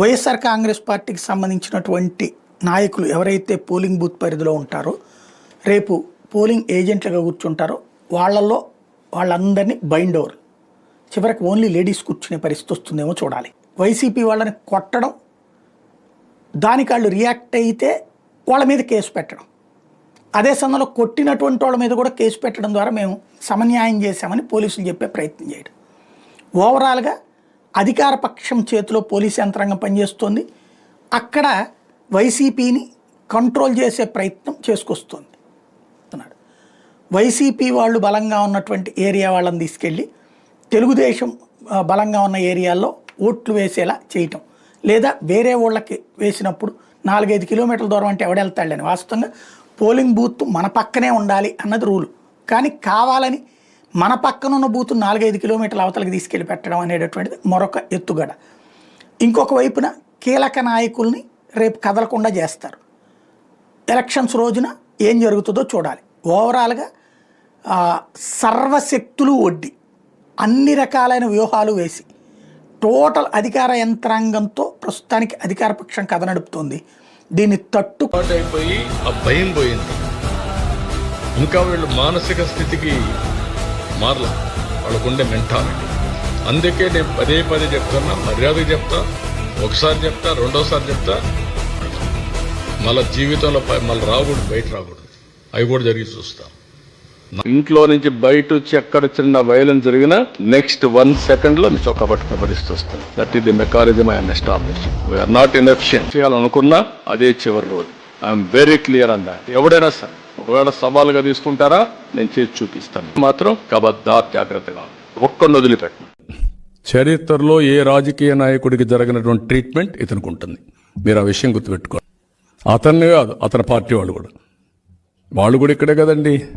వైఎస్ఆర్ కాంగ్రెస్ పార్టీకి సంబంధించినటువంటి నాయకులు ఎవరైతే పోలింగ్ బూత్ పరిధిలో ఉంటారో రేపు పోలింగ్ ఏజెంట్లుగా కూర్చుంటారో వాళ్ళల్లో వాళ్ళందరినీ బైండ్ ఓవర్. చివరికి ఓన్లీ లేడీస్ కూర్చునే పరిస్థితి వస్తుందేమో చూడాలి. వైసీపీ వాళ్ళని కొట్టడం దానికి వాళ్ళు రియాక్ట్ అయితే వాళ్ళ మీద కేసు పెట్టడం. అదే సమయంలో కొట్టినటువంటి వాళ్ళ మీద కూడా కేసు పెట్టడం ద్వారా మేము సమన్యాయం చేశామని పోలీసులు చెప్పే ప్రయత్నం చేయడం. ఓవరాల్గా అధికార పక్షం చేతిలో పోలీస్ యంత్రాంగం పనిచేస్తోంది. అక్కడ వైసీపీని కంట్రోల్ చేసే ప్రయత్నం చేసుకొస్తుంది. అన్నాడు వైసీపీ వాళ్ళు బలంగా ఉన్నటువంటి ఏరియా వాళ్ళని తీసుకెళ్ళి తెలుగుదేశం బలంగా ఉన్న ఏరియాల్లో ఓట్లు వేసేలా చేయటం. లేదా వేరే వాళ్ళకి వేసినప్పుడు నాలుగైదు కిలోమీటర్ల దూరం అంటే ఎవడెళ్తాడని వాస్తవంగా పోలింగ్ బూత్ మన పక్కనే ఉండాలి అన్నది రూలు. కానీ కావాలని మన పక్కనున్న బూత్ నాలుగైదు కిలోమీటర్ల అవతలకి తీసుకెళ్ళి పెట్టడం అనేటటువంటిది మరొక ఎత్తుగడ. ఇంకొక వైపున కీలక నాయకుల్ని రేపు కదలకుండా చేస్తారు. ఎలక్షన్స్ రోజున ఏం జరుగుతుందో చూడాలి. ఓవరాల్గా సర్వశక్తులు ఒడ్డి అన్ని రకాలైన వ్యూహాలు వేసి టోటల్ అధికార యంత్రాంగంతో ప్రస్తుతానికి అధికార పక్షం కథ నడుపుతోంది. దీన్ని తట్టు అయిపోయి ఆ భయం పోయింది. ఇంకా వీళ్ళు మానసిక స్థితికి మారల. వాళ్ళకుండే మెంటాలిటీ అందుకే నేను పదే పదే చెప్తున్నా మర్యాద చెప్తా ఒకసారి చెప్తా రెండోసారి చెప్తా. మళ్ళా జీవితంలో మళ్ళీ రాకూడదు బయట రాకూడదు. అవి కూడా జరిగి చూస్తాం. ఇంట్లో నుంచి బయట వచ్చి ఎక్కడ చిన్న వైలెన్స్ జరిగినా నెక్స్ట్ వన్ సెకండ్లో చొక్కా పట్టుకునే పరిస్థితి వస్తుంది. That is the mechanism I'm establish we're not inefficient చేయాలనుకున్నా అదే చివరి రోజు. I'm very clear on that ఎవడైనా సరే. ఒకవేళ సవాలుగా తీసుకుంటారా? నేను చేసి చూపిస్తాను. మాత్రం కబద్దార్ జాగ్రత్తగా. ఒక్కడిని వదిలిపెట్టను. చరిత్రలో ఏ రాజకీయ నాయకుడికి జరిగినటువంటి ట్రీట్మెంట్ ఇతనికి ఉంటుంది మీరు ఆ విషయం గుర్తుపెట్టుకోండి. అతన్ని కాదు అతని పార్టీ వాళ్ళు కూడా. వాళ్ళు కూడా ఇక్కడే కదండి.